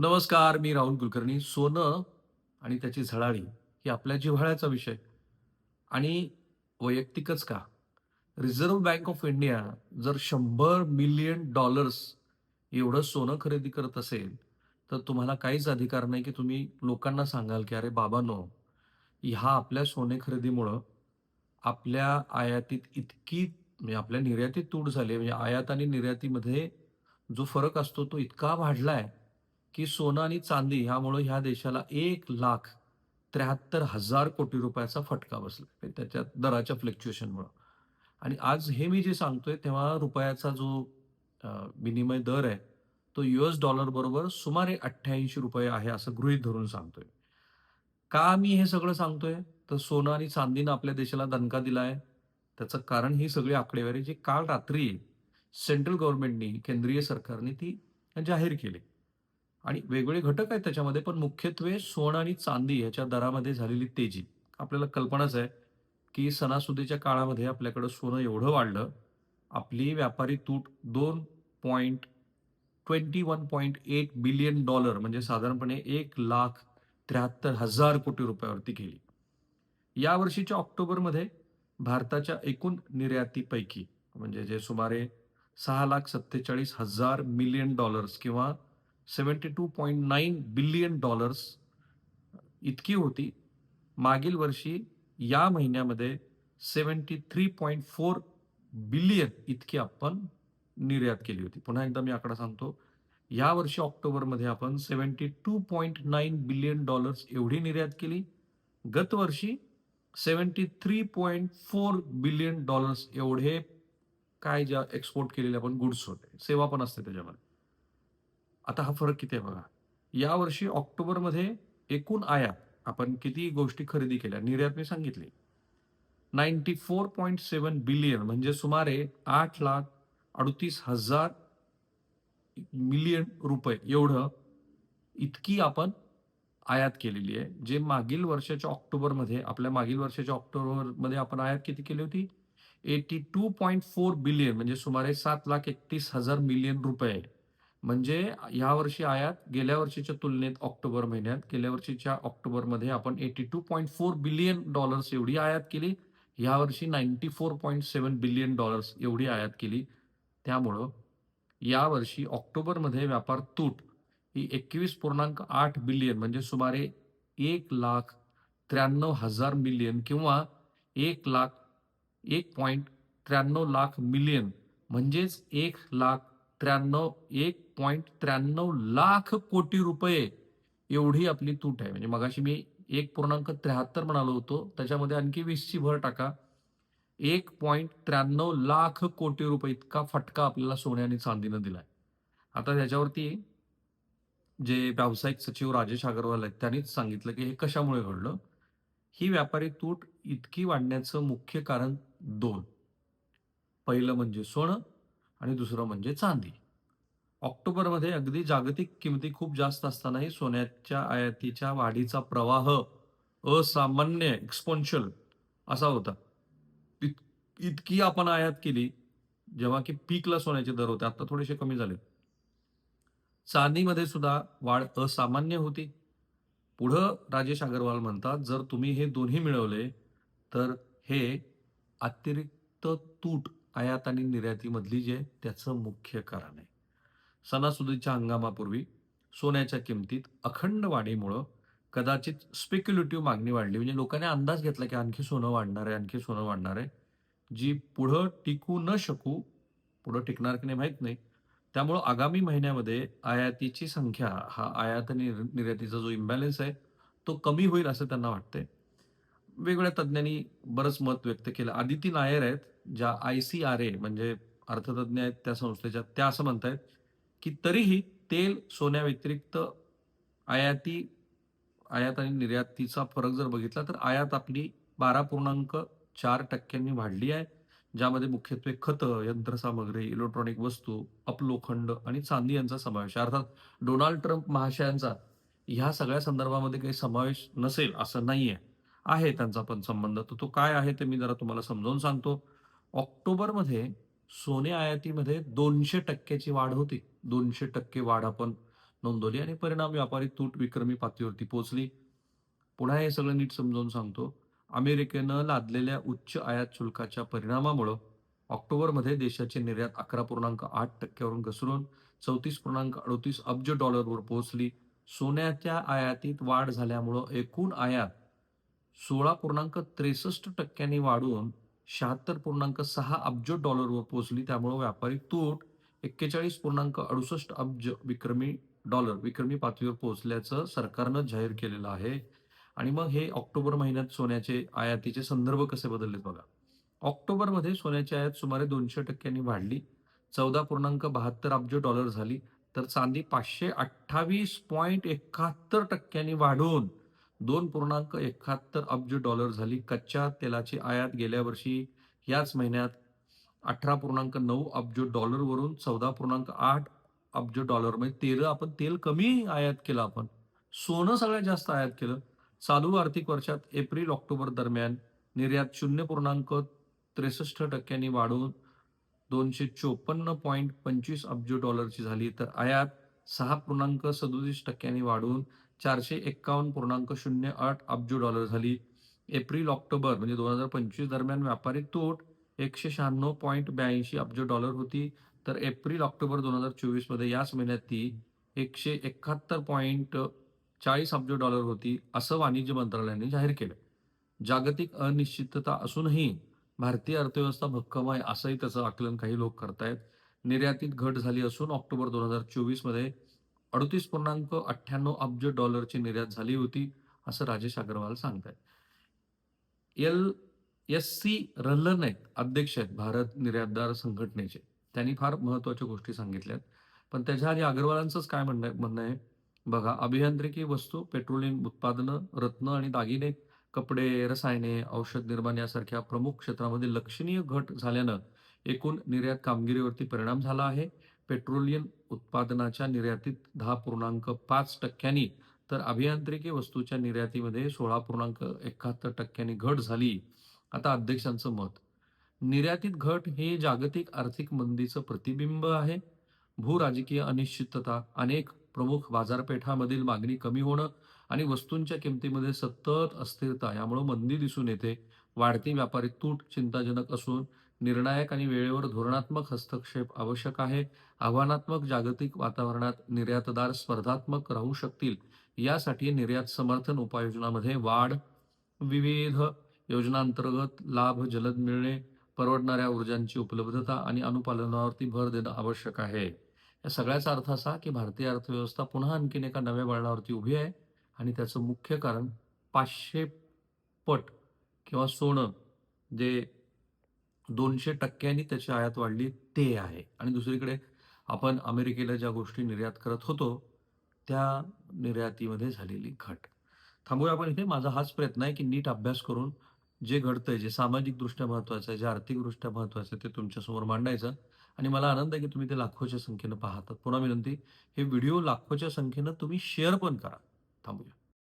नमस्कार मी राहुल कुलकर्णी. सोनं आणि त्याची झळाळी ही आपल्या जिव्हाळ्याचा विषय. आणि वैयक्तिकच का? रिझर्व्ह बँक ऑफ इंडिया जर शंभर मिलियन डॉलर्स एवढं सोनं खरेदी करत असेल तर तुम्हाला काहीच अधिकार नाही की तुम्ही लोकांना सांगाल की अरे बाबानो ह्या आपल्या सोने खरेदीमुळं आपल्या आयातीत इतकी म्हणजे आपल्या निर्यातीत तूट झाली म्हणजे आयात आणि निर्यातीमध्ये जो फरक असतो तो इतका वाढला आहे की सोनं आणि चांदी ह्यामुळे ह्या देशाला एक लाख त्र्याहत्तर हजार कोटी रुपयाचा फटका बसला त्याच्या दराच्या फ्लक्च्युएशनमुळं आणि आज हे मी जे सांगतोय तेव्हा रुपयाचा जो विनिमय दर आहे तो युएस डॉलर बरोबर सुमारे अठ्ठ्याऐंशी रुपये आहे असं गृहीत धरून सांगतोय. का मी हे सगळं सांगतोय? तर सोनं आणि चांदीनं आपल्या देशाला दणका दिलाय. त्याचं कारण ही सगळी आकडेवारी जी काल रात्री सेंट्रल गव्हर्नमेंटनी केंद्रीय सरकारने ती जाहीर केली. आणि वेगवेगळे घटक आहेत त्याच्यामध्ये पण मुख्यत्वे सोनं आणि चांदी ह्याच्या दरामध्ये झालेली तेजी. आपल्याला कल्पनाच आहे की सणासुदीच्या काळामध्ये आपल्याकडं सोनं एवढं वाढलं आपली व्यापारी तूट दोन point twenty one point eight billion dollar म्हणजे साधारणपणे एक लाख त्र्याहत्तर हजार कोटी रुपयावरती गेली. यावर्षीच्या ऑक्टोबरमध्ये भारताच्या एकूण निर्यातीपैकी म्हणजे जे सुमारे सहा लाख सत्तेचाळीस हजार मिलियन डॉलर्स किंवा seventy two point nine billion dollars इतकी होती. मागील वर्षी या महिन्यामध्ये seventy three point four billion इतकी आपण निर्यात केली होती. पुन्हा एकदा मी आकडा सांगतो. या वर्षी ऑक्टोबरमध्ये आपण seventy two point nine billion dollars एवढी निर्यात केली. गतवर्षी seventy three point four billion dollars एवढे काय ज्या एक्सपोर्ट केलेले आपण गुड्स होते. सेवा पण असते त्याच्यामध्ये. आता हा फरक किती आहे बघा. यावर्षी ऑक्टोबरमध्ये एकूण आयात आपण किती गोष्टी खरेदी केल्या? निर्यात मी सांगितली. Ninety four point seven billion म्हणजे सुमारे आठ लाख अडतीस हजार मिलियन रुपये एवढं इतकी आपण आयात केलेली आहे. जे मागील वर्षाच्या ऑक्टोबरमध्ये आपल्या मागील वर्षाच्या ऑक्टोबरमध्ये आपण आयात किती केली होती? Eighty two point four billion म्हणजे सुमारे सात लाख एकतीस हजार मिलियन रुपये. म्हणजे या वर्षी आयात गेल्या वर्षीच्या तुलनेत ऑक्टोबर महिन्यात गेल्या वर्षीच्या ऑक्टोबरमध्ये आपण eighty two point four billion dollars एवढी आयात केली. यावर्षी ninety four point seven billion dollars एवढी आयात केली. त्यामुळं यावर्षी ऑक्टोबरमध्ये व्यापार तूट ही एकवीस पूर्णांक आठ बिलियन म्हणजे सुमारे एक लाख त्र्याण्णव हजार मिलियन किंवा एक लाख एक पॉईंट त्र्याण्णव लाख मिलियन म्हणजेच एक लाख त्र्याण्णव एक पॉईंट त्र्याण्णव लाख कोटी रुपये एवढी आपली तूट आहे. म्हणजे मगाशी मी एक पूर्णांक त्र्याहत्तर म्हणालो होतो त्याच्यामध्ये आणखी वीसची भर टाका. एक पॉईंट त्र्याण्णव लाख कोटी रुपये इतका फटका आपल्याला सोने आणि चांदीनं दिलाय. आता त्याच्यावरती जे व्यावसायिक सचिव राजेश अगरवाल आहेत त्यांनीच सांगितलं की हे कशामुळे घडलं? ही व्यापारी तूट इतकी वाढण्याचं मुख्य कारण दोन. पहिलं म्हणजे सोनं आणि दुसरं म्हणजे चांदी. ऑक्टोबरमध्ये अगदी जागतिक किमती खूप जास्त असतानाही सोन्याच्या आयातीच्या वाढीचा प्रवाह असामान्य एक्सपोन्शियल असा होता. इत- इतकी आपण आयात केली जेव्हा की पीकला सोन्याचे दर होते आता थोडेसे कमी झाले. चांदीमध्ये सुद्धा वाढ असामान्य होती. पुढं राजेश अगरवाल म्हणतात जर तुम्ही हे दोन्ही मिळवले तर हे अतिरिक्त तूट आयात आणि निर्यातीमधली जे आहे, त्याचं मुख्य कारण आहे. सणासुदीच्या हंगामापूर्वी सोन्याच्या किमतीत अखंड वाढीमुळं कदाचित स्पेक्युलेटिव्ह मागणी वाढली. म्हणजे लोकांनी अंदाज घेतला की आणखी सोनं वाढणार आहे आणखी सोनं वाढणार आहे. जी पुढं टिकू न शकू पुढं टिकणार की नाही माहीत नाही. त्यामुळं आगामी महिन्यामध्ये आयातीची संख्या हा आयात आणि निर्यातीचा जो इम्बॅलन्स आहे तो कमी होईल असं त्यांना वाटतंय. वेगवेगळ्या तज्ज्ञांनी बरंच मत व्यक्त केलं. आदिती नायर आहेत ज्या आय सी आर ए म्हणजे अर्थतज्ञ आहेत त्या संस्थेच्या त्या असं म्हणतायत की तरीही तेल सोन्याव्यतिरिक्त आयाती आयात आणि निर्यातीचा फरक जर बघितला तर आयात आपली बारा पूर्णांक चार टक्क्यांनी वाढली आहे ज्यामध्ये मुख्यत्वे खतं यंत्रसामग्री इलेक्ट्रॉनिक वस्तू अपलोखंड आणि चांदी यांचा समावेश आहे. अर्थात डोनाल्ड ट्रम्प महाशयांचा ह्या सगळ्या संदर्भामध्ये काही समावेश नसेल असं नाही आहे त्यांचा पण संबंध. तर तो काय आहे ते मी जरा तुम्हाला समजावून सांगतो. ऑक्टोबरमध्ये सोने आयातीमध्ये दोनशे टक्क्याची वाढ होती. दोनशे टक्के वाढ आपण नोंदवली आणि परिणाम व्यापारी तूट विक्रमी पातळीवरती पोहोचली. पुन्हा हे सगळं नीट समजावून सांगतो. अमेरिकेनं लादलेल्या उच्च आयात शुल्काच्या परिणामामुळं ऑक्टोबरमध्ये देशाची निर्यात अकरा पूर्णांक आठ टक्क्यावरून घसरून चौतीस पूर्णांक अडोतीस अब्ज डॉलरवर पोहोचली. सोन्याच्या आयातीत वाढ झाल्यामुळं एकूण आयात सोळा पूर्णांक त्रेसष्ट टक्क्यांनी वाढून शहात्तर पूर्णांक सहा अब्ज डॉलरवर पोहोचली. त्यामुळं व्यापारी तूट एक्केचाळीस पूर्णांक अडुसष्ट अब्ज विक्रमी डॉलर विक्रमी पातळीवर पोहोचल्याचं सरकारनं जाहीर केलेलं आहे. आणि मग हे ऑक्टोबर महिन्यात सोन्याचे आयातीचे संदर्भ कसे बदललेत बघा. ऑक्टोबरमध्ये सोन्याची आयात सुमारे दोनशे टक्क्यांनी वाढली. चौदा पूर्णांक बहात्तर अब्ज डॉलर झाली. तर चांदी पाचशे अठ्ठावीस पॉईंट एकाहत्तर टक्क्यांनी वाढून दोन पूर्णांक एकाहत्तर अब्ज डॉलर झाली. कच्च्या तेलाची आयात गेल्या वर्षी याच महिन्यात अठरा पूर्णांक नऊ अब्ज डॉलरवरून चौदा पूर्णांक आठ अब्ज डॉलर. म्हणजे तेल आपण तेल कमी आयात केलं आपण. सोनं सगळ्यात जास्त आयात केलं. चालू आर्थिक वर्षात एप्रिल ऑक्टोबर दरम्यान निर्यात शून्य पूर्णांक त्रेसष्ट टक्क्यांनी वाढून दोनशे चोपन्न पॉईंट पंचवीस अब्ज डॉलरची झाली. तर आयात सहा पूर्णांक सदोतीस टक्क्यांनी वाढून चारशे एक्कावन्न पूर्णांक शून्य आठ अब्ज डॉलर झाली. एप्रिल ऑक्टोबर म्हणजे दोन हजार पंचवीस दरम्यान व्यापारी तूट एकशे शहाण्णव पॉईंट ब्याऐंशी अब्ज डॉलर होती. तर एप्रिल ऑक्टोबर दोन हजार चोवीसमध्ये याच महिन्यात ती एकशे एकाहत्तर पॉईंट चाळीस अब्ज डॉलर होती असं वाणिज्य मंत्रालयाने जाहीर केलं. जागतिक अनिश्चितता असूनही भारतीय अर्थव्यवस्था भक्कम आहे असंही त्याचं आकलन काही लोक करतायत. निर्यातीत घट झाली असून ऑक्टोबर दोन हजार चोवीसमध्ये अडतीस पूर्णांक अठ्ठ्याण्णव अब्ज डॉलरची निर्यात झाली होती असं राजेश अग्रवाल सांगतायत. एल एस सी रल्लन आहेत अध्यक्ष आहेत भारत निर्यातदार संघटनेचे. त्यांनी फार महत्त्वाच्या गोष्टी सांगितल्यात. पण त्याच्या आधी अग्रवालांचंच काय म्हणणं म्हणणं आहे? बघा अभियांत्रिकी वस्तू पेट्रोलियम उत्पादनं रत्न आणि दागिने कपडे रसायने औषध निर्माण यासारख्या प्रमुख क्षेत्रामध्ये लक्षणीय घट झाल्यानं एकूण निर्यात कामगिरीवरती परिणाम झाला आहे. पेट्रोलियम उत्पादनाच्या निर्यातीत दहा पूर्णांक पाच टक्क्यांनी तर अभियांत्रिकी वस्तूच्या निर्यातीमध्ये सोळा पूर्णांक एकाहत्तर टक्क्यांनी घट झाली. आता अध्यक्षांचं मत. निर्यातीत घट हे जागतिक आर्थिक मंदीचं प्रतिबिंब आहे. भूराजकीय अनिश्चितता अनेक प्रमुख बाजारपेठांमधील मागणी कमी होणं आणि वस्तूंच्या किमतीमध्ये सतत अस्थिरता यामुळे मंदी दिसून येते. वाढती व्यापारी तूट चिंताजनक असून निर्णायक आणि वेळेवर धोरणात्मक हस्तक्षेप आवश्यक आहे. आव्हानात्मक जागतिक वातावरणात निर्यातदार स्पर्धात्मक राहू शकतील. यासाठी निर्यात समर्थन उपाययोजनामध्ये वाढ विविध योजनांतर्गत लाभ जलद मिळणे परवडणाऱ्या ऊर्जांची उपलब्धता आणि अनुपालनावरती भर देणं आवश्यक आहे. या सगळ्याचा अर्थ असा की भारतीय अर्थव्यवस्था पुन्हा आणखीन एका नव्या वळणावरती उभी आहे आणि त्याचं मुख्य कारण पाचशे पट किंवा सोनं जे दोनशे टक्क्यांनी त्याची आयात वाढली ते आहे. आणि दुसरीकडे आपण अमेरिकेला ज्या गोष्टी निर्यात करत होतो त्या निर्यातीमध्ये झालेली घट. थांबूया आपण इथे. माझा हाच प्रयत्न आहे की नीट अभ्यास करून जे घडतंय जे सामाजिकदृष्ट्या महत्वाचं आहे जे आर्थिकदृष्ट्या महत्वाचं आहे ते तुमच्यासमोर मांडायचं. आणि मला आनंद आहे की तुम्ही ते लाखोच्या संख्येनं पाहतात. पुन्हा विनंती हे व्हिडिओ लाखोच्या संख्येनं तुम्ही शेअर पण करा. थांबूया.